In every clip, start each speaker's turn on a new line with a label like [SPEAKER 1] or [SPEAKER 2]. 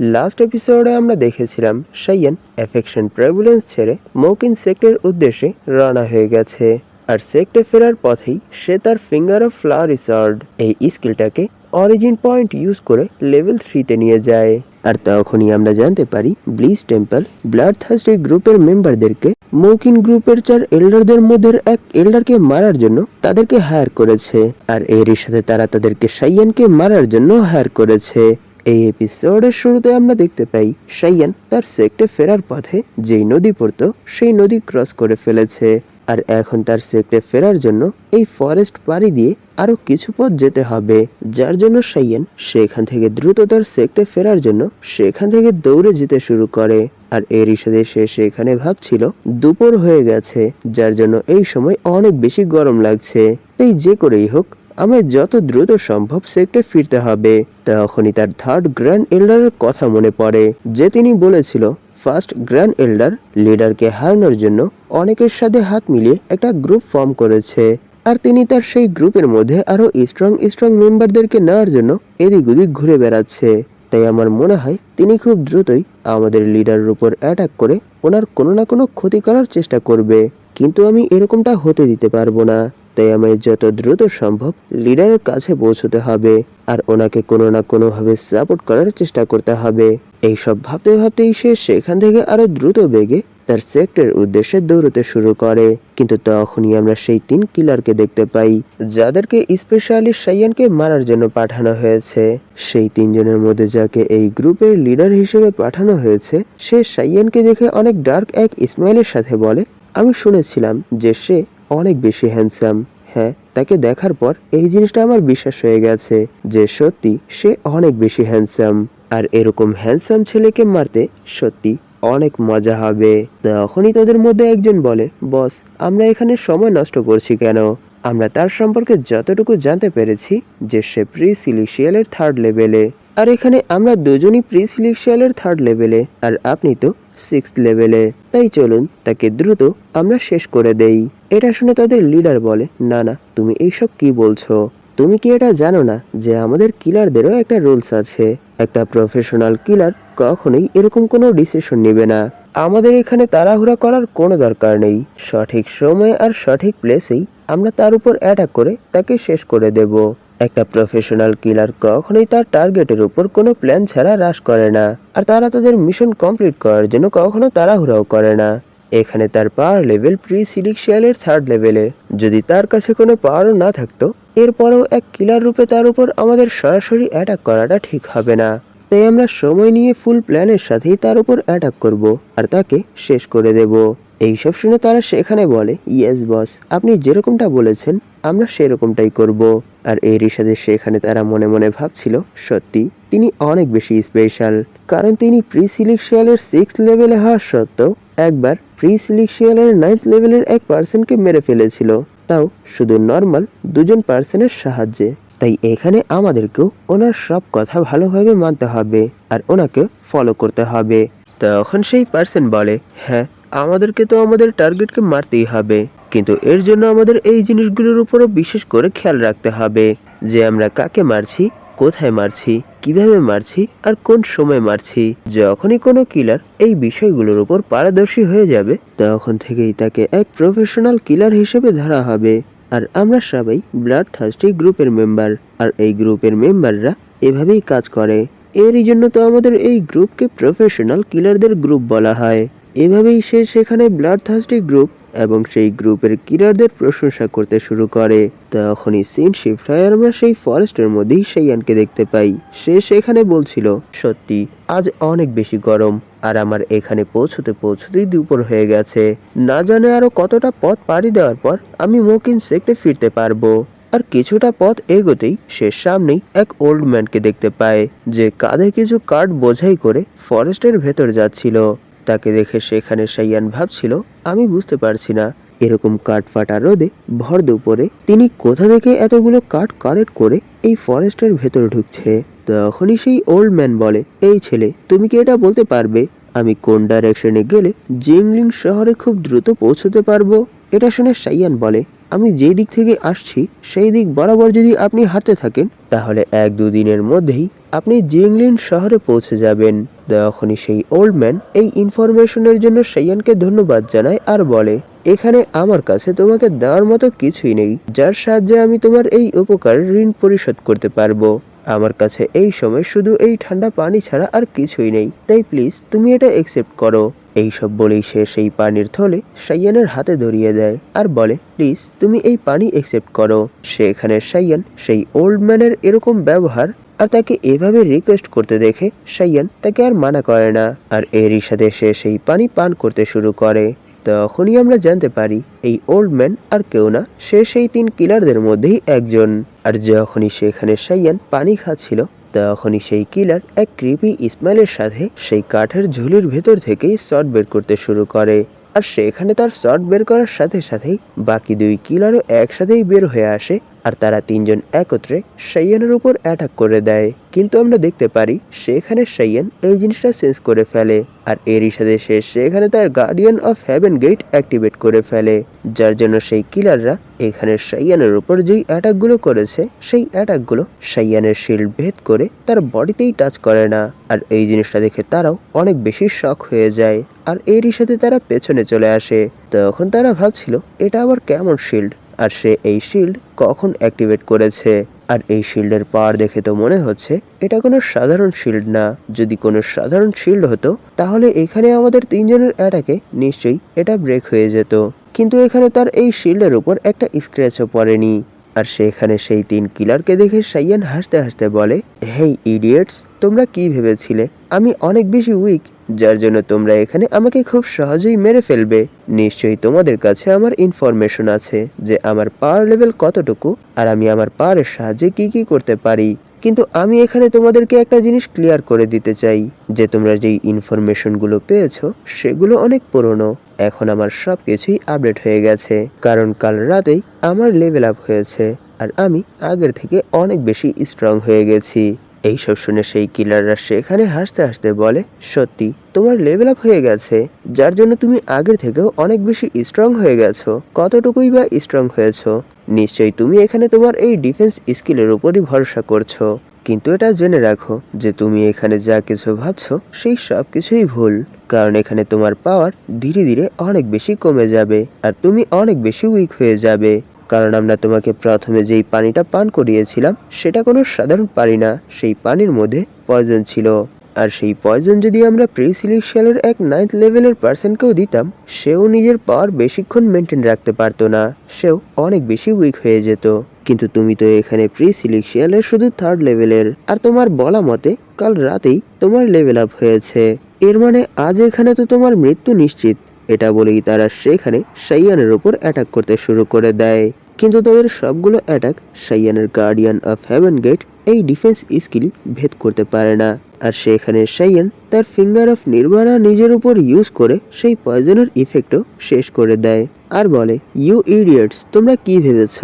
[SPEAKER 1] Last এপিসোডে আমরা দেখেছিলাম সাইয়ান অ্যাফেকশন প্রেভুলেন্স ছেড়ে মৌকিন সেক্টের উদ্দেশ্যে রওনা হয়ে গেছে। আর সেক্টে ফেরার পথেই সে তার ফিঙ্গার অফ ফ্লাওয়ার রিসার্ড এই স্কিলটাকে অরিজিন পয়েন্ট ইউজ করে লেভেল থ্রিতে নিয়ে যায়। আর তখনই আমরা জানতে পারি ব্লিজ টেম্পল ব্লাড থার্স্টি গ্রুপের মেম্বারদেরকে মৌকিন গ্রুপের চার এল্ডারদের মধ্যে এক এল্ডারকে মারার জন্য তাদেরকে হায়ার করেছে। আর এরই সাথে তারা তাদেরকে সাইয়ানকে মারার জন্য হায়ার করেছে। এই এপিসোডের শুরুতে আমরা দেখতে পাই সাইয়ান তার সেক্টে ফেরার পথে যেই নদী পড়তো, সেই নদী ক্রস করে ফেলেছে। আর এখন তার সেক্টে ফেরার জন্য এই ফরেস্ট পাড়ি দিয়ে আরও কিছু পথ যেতে হবে। যার জন্য সাইয়ান সেখান থেকে দ্রুত তার সেক্টে ফেরার জন্য সেখান থেকে দৌড়ে যেতে শুরু করে। আর এরই সাথে সে সেখানে ভাবছিল, দুপুর হয়ে গেছে, যার জন্য এই সময় অনেক বেশি গরম লাগছে। তাই যে করেই হোক আমায় যত দ্রুত সম্ভব সেক্টে ফিরতে হবে। তখনই তার থার্ড গ্র্যান্ড এল্ডারের কথা মনে পড়ে, যে তিনি বলেছিল ফার্স্ট গ্র্যান্ড এল্ডার লিডারকে হারানোর জন্য অনেকের সাথে হাত মিলিয়ে একটা গ্রুপ ফর্ম করেছে। আর তিনি তার সেই গ্রুপের মধ্যে আরও স্ট্রং স্ট্রং মেম্বারদেরকে নেওয়ার জন্য এদিক ওদিক ঘুরে বেড়াচ্ছে। তাই আমার মনে হয়, তিনি খুব দ্রুতই আমাদের লিডারের উপর অ্যাটাক করে ওনার কোনো না কোনো ক্ষতি করার চেষ্টা করবে। কিন্তু আমি এরকমটা হতে দিতে পারব না। তাই আমায় যত দ্রুত সম্ভব লিডারের কাছে পৌঁছতে হবে আর ওনাকে কোনো না কোনোভাবে সাপোর্ট করার চেষ্টা করতে হবে। এইসব ভাবতে ভাবতেই সে সেখান থেকে আরও দ্রুত বেগে তার সেক্টরের উদ্দেশ্যে দৌড়তে শুরু করে। কিন্তু তখনই আমরা সেই তিন কিলারকে দেখতে পাই, যাদেরকে স্পেশালি সাইয়ানকে মারার জন্য পাঠানো হয়েছে। সেই তিনজনের মধ্যে যাকে এই গ্রুপের লিডার হিসেবে পাঠানো হয়েছে, সে সাইয়ানকে দেখে অনেক ডার্ক এক ইসমাইলের সাথে বলে, আমি শুনেছিলাম যে সে অনেক বেশি হ্যান্ডসাম হ্যাঁ তাকে দেখার পর এই জিনিসটা আমার বিশ্বাস হয়ে গেছে যে সত্যি সে অনেক বেশি হ্যান্ডসাম আর এরকম হ্যান্ডসাম ছেলেকে মারতে সত্যি অনেক মজা হবে। তখনই তাদের মধ্যে একজন বলে, বস, আমরা এখানে সময় নষ্ট করছি কেন? আমরা তার সম্পর্কে যতটুকু জানতে পেরেছি যে সে প্রি সিলিশিয়ালের থার্ড লেভেলে আর এখানে আমরা দুজনই প্রি সিলিশিয়ালের থার্ড লেভেলে আর আপনি তো সিক্স লেভেলে তাই চলুন তাকে দ্রুত আমরা শেষ করে দেই। এটা শুনে তাদের লিডার বলে, না না, তুমি এইসব কি বলছো? তুমি কি এটা জানো না যে আমাদের কিলারদেরও একটা রুলস আছে? একটা প্রফেশনাল কিলার কখনোই এরকম কোনো ডিসিশন নেবে না। আমাদের এখানে তাড়াহুড়া করার কোনো দরকার নেই। সঠিক সময়ে আর সঠিক প্লেসেই আমরা তার উপর অ্যাটাক করে তাকে শেষ করে দেব। একটা প্রফেশনাল কিলার কখনোই তার টার্গেটের উপর কোনো প্ল্যান ছাড়া হ্রাস করে না। আর তারা তাদের মিশন কমপ্লিট করার জন্য কখনো তাড়াহুড়াও করে না। এখানে তার পাওয়ার লেভেল প্রি সিলিকশিয়ালের থার্ড লেভেলে যদি তার কাছে কোনো পাওয়ারও না থাকতো, এরপরেও এক কিলার রূপে তার উপর আমাদের সরাসরি অ্যাটাক করাটা ঠিক হবে না। তাই আমরা সময় নিয়ে ফুল প্ল্যানের সাথেই তার উপর অ্যাটাক করব, আর তাকে শেষ করে দেব। এইসব শুনে তারা সেখানে বলে ইয়েস বস আপনি যেরকমটা বলেছেন, আমরা সেরকমটাই করব। আর এরই সাথে সেখানে তারা মনে মনে ভাবছিল, সত্যি তিনি অনেক বেশি স্পেশাল কারণ তিনি প্রি সিলেকশিয়ালের সিক্স লেভেলে হওয়া সত্ত্বেও একবার প্রি সিলেকশিয়ালের নাইন্থ লেভেলের এক পার্সনকে মেরে ফেলেছিল। তাও শুধু নর্মাল দুজন পার্সনের সাহায্যে। তাই এখানে আমাদেরকেও ওনার সব কথা ভালোভাবে মানতে হবে আর ওনাকে ফলো করতে হবে। তখন সেই পার্সন বলে হ্যাঁ আমাদেরকে তো আমাদের টার্গেটকে মারতেই হবে। কিন্তু এর জন্য আমাদের এই জিনিসগুলোর উপরও বিশেষ করে খেয়াল রাখতে হবে যে আমরা কাকে মারছি, কোথায় মারছি, কীভাবে মারছি আর কোন সময় মারছি। যখনই কোনো কিলার এই বিষয়গুলোর উপর পারদর্শী হয়ে যাবে, তখন থেকেই তাকে এক প্রফেশনাল কিলার হিসেবে ধরা হবে। আর আমরা সবাই ব্লাড থার্স্টি গ্রুপের মেম্বার আর এই গ্রুপের মেম্বাররা এভাবেই কাজ করে। এরই জন্য তো আমাদের এই গ্রুপকে প্রফেশনাল কিলারদের গ্রুপ বলা হয়। এভাবেই সে সেখানে ব্লাড থার্স্টি গ্রুপ এবং সেই গ্রুপের কিলারদের প্রশংসা করতে শুরু করে। তখনই সিন শিফট হয় আমরা সেই ফরেস্টের মধ্যেই সেইয়ানকে দেখতে পাই। সে সেখানে বলছিল, সত্যি, আজ অনেক বেশি গরম আর আমার এখানে পৌঁছতে পৌঁছতেই দুপুর হয়ে গেছে। না জানে আরও কতটা পথ পাড়ি দেওয়ার পর আমি মোকিন সেক্টে ফিরতে পারব। আর কিছুটা পথ এগোতেই সে সামনেই এক ওল্ড ম্যানকে দেখতে পায়, যে কাঁধে কিছু কার্ড বোঝাই করে ফরেস্টের ভেতর যাচ্ছিল। তাকে দেখে সেখানে সাইয়ান ভাবছিল, আমি বুঝতে পারছি না। এরকম কাঠ ফাটা রোদে ভর দুপুরে তিনি কোথা থেকে এতগুলো কাঠ কালেক্ট করে এই ফরেস্টের ভেতর ঢুকছে? তখনই সেই ওল্ড ম্যান বলে, এই ছেলে, তুমি কি এটা বলতে পারবে? আমি কোন ডাইরেকশনে গেলে জিংলিং শহরে খুব দ্রুত পৌঁছতে পারব? এটা শুনে সাইয়ান বলে, আমি যেই দিক থেকে আসছি, সেই দিক বরাবর যদি আপনি হাঁটতে থাকেন, তাহলে এক দুদিনের মধ্যেই আপনি জিংলিন শহরে পৌঁছে যাবেন। তখনই সেই ওল্ড ম্যান এই ইনফরমেশনের জন্য সেইয়ানকে ধন্যবাদ জানায় আর বলে, এখানে আমার কাছে তোমাকে দেওয়ার মতো কিছুই নেই। যার সাহায্যে আমি তোমার এই উপকার ঋণ পরিশোধ করতে পারব। আমার কাছে এই সময় শুধু এই ঠান্ডা পানি ছাড়া আর কিছুই নেই। তাই প্লিজ তুমি এটা অ্যাকসেপ্ট করো। এইসব বলেই সে সেই পানির থলে সাইয়ানের হাতে ধরিয়ে দেয় আর বলে, প্লিজ, তুমি এই পানি একসেপ্ট করো। সেখানে সাইয়ান সেই ওল্ড ম্যানের এরকম ব্যবহার আর তাকে এভাবে রিকোয়েস্ট করতে দেখে সাইয়ান তাকে আর মানা করে না। আর এরই সাথে সে সেই পানি পান করতে শুরু করে। তখনই আমরা জানতে পারি, এই ওল্ড ম্যান আর কেউ না, সে সেই তিন কিলারদের মধ্যেই একজন। আর যখনই সেখানে সাইয়ান পানি খাচ্ছিল তখনই সেই কিলার এক কৃপি ইসমাইলের সাথে সেই কাঠের ঝুলির ভেতর থেকেই শট বের করতে শুরু করে। আর সেখানে তার শট বের করার সাথে সাথেই বাকি দুই কিলারও একসাথেই বের হয়ে আসে আর তারা তিনজন একত্রে সাইয়ানের উপর অ্যাটাক করে দেয়। কিন্তু আমরা দেখতে পারি সেখানে সাইয়ান এই জিনিসটা চেঞ্জ করে ফেলে আর এরই সাথে সে সেখানে তার guardian of heaven gate activate করে ফেলে, যার জন্য সেই কিলাররা এখানে সাইয়ানের উপর যেই অ্যাটাকগুলো করেছে, সেই অ্যাটাকগুলো সাইয়ানের শিল্ড ভেদ করে তার বডিতেই টাচ করে না। আর এই জিনিসটা দেখে তারাও অনেক বেশি শখ হয়ে যায়। আর এরই সাথে তারা পেছনে চলে আসে। তখন তারা ভাবছিল, এটা আবার কেমন শিল্ড আর সে এই শিল্ড কখন অ্যাক্টিভেট করেছে? আর এই শিল্ডের পাওয়ার দেখে তো মনে হচ্ছে এটা কোনো সাধারণ শিল্ড না। যদি কোনো সাধারণ শিল্ড হতো, তাহলে এখানে আমাদের তিনজনের অ্যাটাকে নিশ্চয়ই এটা ব্রেক হয়ে যেত। কিন্তু এখানে তার এই শিল্ডের উপর একটা স্ক্র্যাচও পড়েনি। আর সেখানে সেই তিন কিলারকে দেখে সাইয়ান হাসতে হাসতে বলে, হেই ইডিয়েটস তোমরা কি ভেবেছিলে? আমি অনেক বেশি উইক যার জন্য তোমরা এখানে আমাকে খুব সহজেই মেরে ফেলবে। নিশ্চয়ই তোমাদের কাছে আমার ইনফরমেশন আছে যে আমার পাওয়ার লেভেল কতটুকু আর আমি আমার পাওয়ারের সাহায্যে কি কি করতে পারি। কিন্তু আমি এখানে তোমাদেরকে একটা জিনিস ক্লিয়ার করে দিতে চাই, যে তোমরা যেই ইনফরমেশনগুলো পেয়েছ সেগুলো অনেক পুরনো। এখন আমার সব কিছুই আপডেট হয়ে গেছে, কারণ কাল রাতেই আমার লেভেল আপ হয়েছে আর আমি আগের থেকে অনেক বেশি স্ট্রং হয়ে গেছি। এইসব শুনে সেই কিলাররা সেখানে হাসতে হাসতে বলে, সত্যি, তোমার লেভেল আপ হয়ে গেছে। যার জন্য তুমি আগের থেকেও অনেক বেশি স্ট্রং হয়ে গেছো। কতটুকুই বা স্ট্রং হয়েছো? নিশ্চয়ই তুমি এখানে তোমার এই ডিফেন্স স্কিলের উপরই ভরসা করছ। কিন্তু এটা জেনে রাখো যে তুমি এখানে যা কিছু ভাবছ, সেই সব কিছুই ভুল। কারণ এখানে তোমার পাওয়ার ধীরে ধীরে অনেক বেশি কমে যাবে, আর তুমি অনেক বেশি উইক হয়ে যাবে। কারণ আমরা তোমাকে প্রথমে যেই পানিটা পান করিয়েছিলাম, সেটা কোনো সাধারণ পানি না, সেই পানির মধ্যে পয়জন ছিল। আর সেই পয়জন যদি আমরা প্রি সিলেকশনের এক নাইন্থ লেভেলের পার্সনকেও দিতাম, সেও নিজের পাওয়ার বেশিক্ষণ মেনটেন রাখতে পারতো না, সেও অনেক বেশি উইক হয়ে যেত। কিন্তু তুমি তো এখানে প্রি সিলেকশনের শুধু থার্ড লেভেলের আর তোমার বলা মতে কাল রাতেই তোমার লেভেল আপ হয়েছে। এর মানে আজ এখানে তো তোমার মৃত্যু নিশ্চিত। এটা বলেই তারা সেখানে সাইয়ানের উপর অ্যাটাক করতে শুরু করে দেয়। কিন্তু তাদের সবগুলো অ্যাটাক সাইয়ানের গার্ডিয়ান অফ হেভেন গেট এই ডিফেন্স স্কিল ভেদ করতে পারে না। আর সেখানে সাইয়ান তার ফিঙ্গার অফ নির্বাণা নিজের উপর ইউজ করে সেই পয়জনের ইফেক্টও শেষ করে দেয়। আর বলে ইউ ইডিয়েটস তোমরা কি ভেবেছ?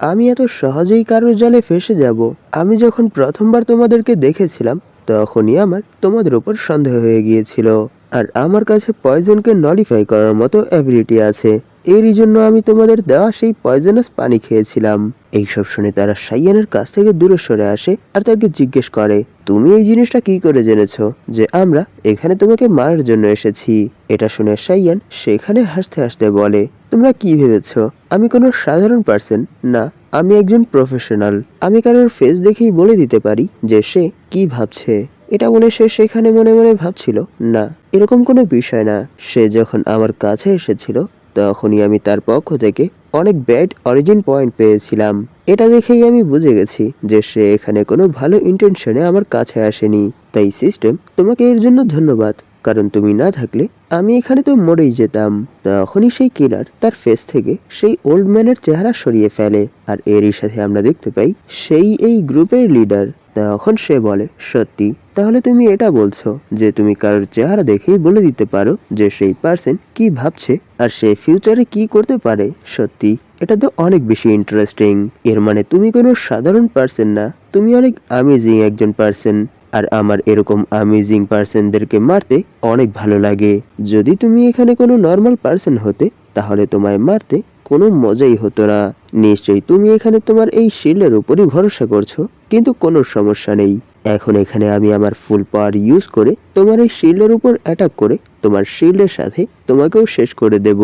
[SPEAKER 1] আমি এত সহজেই কারোর জালে ফেসে যাব। আমি যখন প্রথমবার তোমাদেরকে দেখেছিলাম, তখনই আমার তোমাদের উপর সন্দেহ হয়ে গিয়েছিল। আর আমার কাছে পয়জনকে নলিফাই করার মতো অ্যাবিলিটি আছে। এরই জন্য আমি তোমাদের দেওয়া সেই পয়জনাস পানি খেয়েছিলাম। এইসব শুনে তারা সাইয়ানের কাছ থেকে দূরে সরে আসে আর তাকে জিজ্ঞেস করে, তুমি এই জিনিসটা কি করে জেনেছো যে আমরা এখানে তোমাকে মারার জন্য এসেছি? এটা শুনে সাইয়ান সেখানে হাসতে হাসতে বলে, তোমরা কি ভেবেছো? আমি কোনো সাধারণ পার্সন না, আমি একজন প্রফেশনাল আমি কারোর ফেস দেখেই বলে দিতে পারি যে সে কি ভাবছে? এটা বলে সে সেখানে মনে মনে ভাবছিল, না, এরকম কোনো বিষয় না। সে যখন আমার কাছে এসেছিল, তখনই আমি তার পক্ষ থেকে অনেক ব্যাড অরিজিন পয়েন্ট পেয়েছিলাম। এটা দেখেই আমি বুঝে গেছি যে সে এখানে কোনো ভালো ইন্টেনশনে আমার কাছে আসেনি। তাই সিস্টেম তোমাকে এর জন্য ধন্যবাদ। কারণ তুমি না থাকলে আমি এখানে তো মরেই যেতাম। তখনই সেই কিলার তার ফেস থেকে সেই ওল্ড ম্যানের চেহারা সরিয়ে ফেলে। আর এরই সাথে আমরা দেখতে পাই সেই এই গ্রুপের লিডার তখন সে বলে, সত্যি? তাহলে তুমি এটা বলছো যে তুমি কারোর চেহারা দেখেই বলে দিতে পারো যে সেই পার্সন কি ভাবছে আর সে ফিউচারে কি করতে পারে? সত্যি? এটা তো অনেক বেশি ইন্টারেস্টিং এর মানে তুমি কোনো সাধারণ পার্সন না। তুমি অনেক আমেজিং একজন পার্সন আর আমার এরকম আমেজিং পার্সনদেরকে মারতে অনেক ভালো লাগে। যদি তুমি এখানে কোনো নর্মাল পার্সন হতে, তাহলে তোমায় মারতে কোনো মজাই হতো না। নিশ্চয়ই তুমি এখানে তোমার এই শিল্ডের উপরই ভরসা করছ, কিন্তু কোনো সমস্যা নেই। এখন এখানে আমি আমার ফুল পাওয়ার ইউজ করে তোমার এই শিল্ডের উপর অ্যাটাক করে তোমার শিল্ডের সাথে তোমাকেও শেষ করে দেব।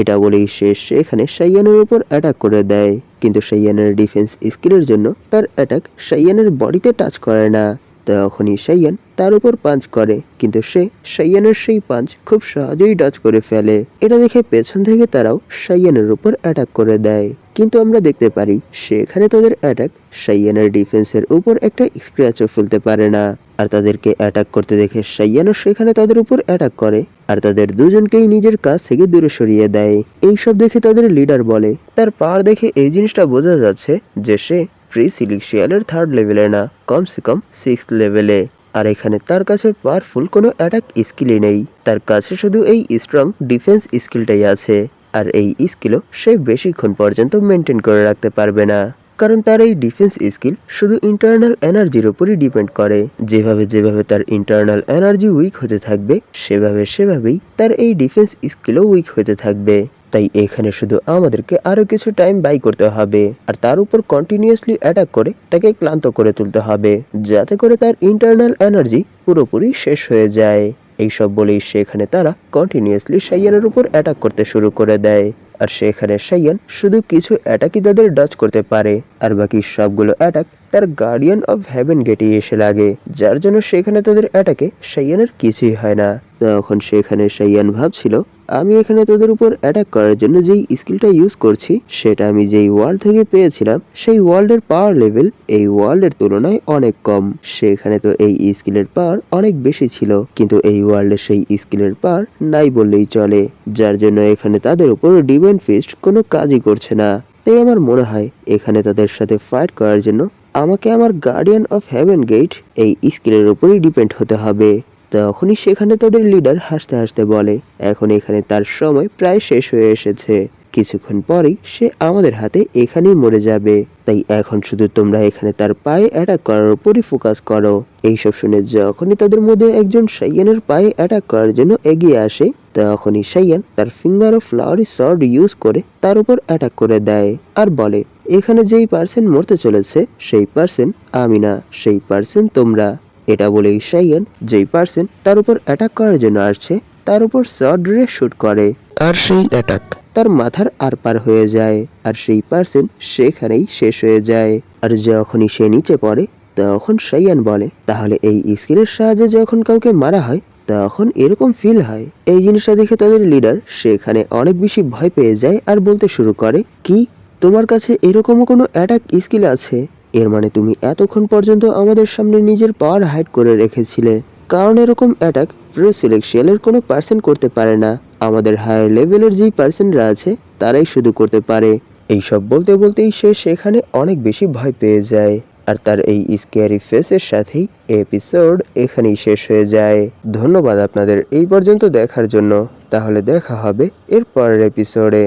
[SPEAKER 1] এটা বলেই শেষ এখানে সাইয়ানের উপর অ্যাটাক করে দেয়। কিন্তু সাইয়ানের ডিফেন্স স্কিলের জন্য তার অ্যাটাক সাইয়ানের বডিতে টাচ করে না। তখনই সাইয়ান তার উপর পাঞ্চ করে, কিন্তু সে সাইয়ানের সেই পাঞ্চ খুব সহজেই ডচ করে ফেলে। এটা দেখে পেছন থেকে তারাও সাইয়ানের উপর অ্যাটাক করে দেয়। কিন্তু আমরা দেখতে পারি, সেখানে তাদের অ্যাটাক সাইয়ানের ডিফেন্সের উপর একটা স্ক্র্যাচও ফেলতে পারে না। আর তাদেরকে অ্যাটাক করতে দেখে সাইয়ানও সেখানে তাদের উপর অ্যাটাক করে, আর তাদের দুজনকেই নিজের কাছ থেকে দূরে সরিয়ে দেয়। এইসব দেখে তাদের লিডার বলে, তার পাওয়ার দেখে এই জিনিসটা বোঝা যাচ্ছে যে সে প্রি সিলিক্সিয়ালের থার্ড লেভেলে না কমসে কম সিক্স লেভেলে আর এখানে তার কাছে পাওয়ারফুল কোনো অ্যাটাক স্কিলই নেই। তার কাছে শুধু এই স্ট্রং ডিফেন্স স্কিলটাই আছে। আর এই স্কিলও সে বেশিক্ষণ পর্যন্ত মেনটেন করে রাখতে পারবে না। কারণ তার এই ডিফেন্স স্কিল শুধু ইন্টারনাল এনার্জির উপরই ডিপেন্ড করে। যেভাবে যেভাবে তার ইন্টারনাল এনার্জি উইক হতে থাকবে, সেভাবে সেভাবেই তার এই ডিফেন্স স্কিলও উইক হতে থাকবে। তাই এখানে শুধু আমাদেরকে আরও কিছু টাইম বাই করতে হবে। আর তার উপর কন্টিনিউয়াসলি অ্যাটাক করে তাকে ক্লান্ত করে তুলতে হবে, যাতে করে তার ইন্টারনাল এনার্জি পুরোপুরি শেষ হয়ে যায়। এইসব বলেই সেখানে তারা কন্টিনিউয়াসলি সাইয়ানের উপর অ্যাটাক করতে শুরু করে দেয়। আর সেখানে সাইয়ান শুধু কিছু অ্যাটাকই তাদের ডচ করতে পারে। আর বাকি সবগুলো অ্যাটাক তার গার্ডিয়ান অফ হেভেন গেটে এসে লাগে, যার জন্য সেখানে তাদের অ্যাটাকে সাইয়ানের কিছুই হয় না। তখন সেখানে সাইয়ান ভাবছিল, আমি এখানে তোদের উপর অ্যাটাক করার জন্য যেই স্কিলটা ইউজ করছি, সেটা আমি যেই ওয়ার্ল্ড থেকে পেয়েছিলাম, সেই ওয়ার্ল্ডের পাওয়ার লেভেল এই ওয়ার্ল্ডের তুলনায় অনেক কম। সেখানে তো এই স্কিলের পাওয়ার অনেক বেশি ছিল, কিন্তু এই ওয়ার্ল্ডের সেই স্কিলের পাওয়ার নাই বললেই চলে, যার জন্য এখানে তাদের উপর ডিভাইন ফিস্ট কোনো কাজই করছে না। তাই আমার মনে হয় এখানে তাদের সাথে ফাইট করার জন্য আমাকে আমার গার্ডিয়ান অফ হ্যাভেন গেট এই স্কিলের উপরই ডিপেন্ড হতে হবে। তখনই সেখানে তাদের লিডার হাসতে হাসতে বলে, এখন এখানে তার সময় প্রায় শেষ হয়ে এসেছে। কিছুক্ষণ পরেই সে আমাদের হাতে এখানেই মরে যাবে। তাই এখন শুধু তোমরা এখানে তার পায়ে অ্যাটাক করার উপরই ফোকাস করো। এইসব শুনে যখনই তাদের মধ্যে একজন সাইয়ানের পায়ে অ্যাটাক করার জন্য এগিয়ে আসে, তখনই সাইয়ান তার ফিঙ্গার ও ফ্লাওয়ারি সর্ড ইউজ করে তার উপর অ্যাটাক করে দেয় আর বলে, এখানে যেই পার্সেন মরতে চলেছে, সেই পার্সেন আমি না, সেই পার্সেন তোমরা। এটা বলেই সাইয়ান যেই পার্সেন তার উপর অ্যাটাক করার জন্য আসছে, তার উপর শর্ট রে শুট করে। আর সেই অ্যাটাক তার মাথার আর পার হয়ে যায়, আর সেই পার্সন সেখানেই শেষ হয়ে যায়। আর যখনই সে নিচে পড়ে, তখন সাইয়ান বলে, তাহলে এই স্কিলের সাহায্যে যখন কাউকে মারা হয়, তখন এরকম ফিল হয়। এই জিনিসটা দেখে তাদের লিডার সেখানে অনেক বেশি ভয় পেয়ে যায় আর বলতে শুরু করে, কি? তোমার কাছে এরকমও কোনো অ্যাটাক স্কিল আছে? এর মানে তুমি এতক্ষণ পর্যন্ত আমাদের সামনে নিজের পাওয়ার হাইড করে রেখেছিলে। কারণ এরকম অ্যাটাক প্রে সিলেকশিয়ালের কোনো পার্সন করতে পারে না। আমাদের হায়ার লেভেলের যেই পার্সনরা আছে, তারাই শুধু করতে পারে। এইসব বলতে বলতেই সে সেখানে অনেক বেশি ভয় পেয়ে যায়। আর তার এই স্কেয়ারি ফেসের সাথেই এপিসোড এখানেই শেষ হয়ে যায়। ধন্যবাদ আপনাদের এই পর্যন্ত দেখার জন্য। তাহলে দেখা হবে এরপরের এপিসোডে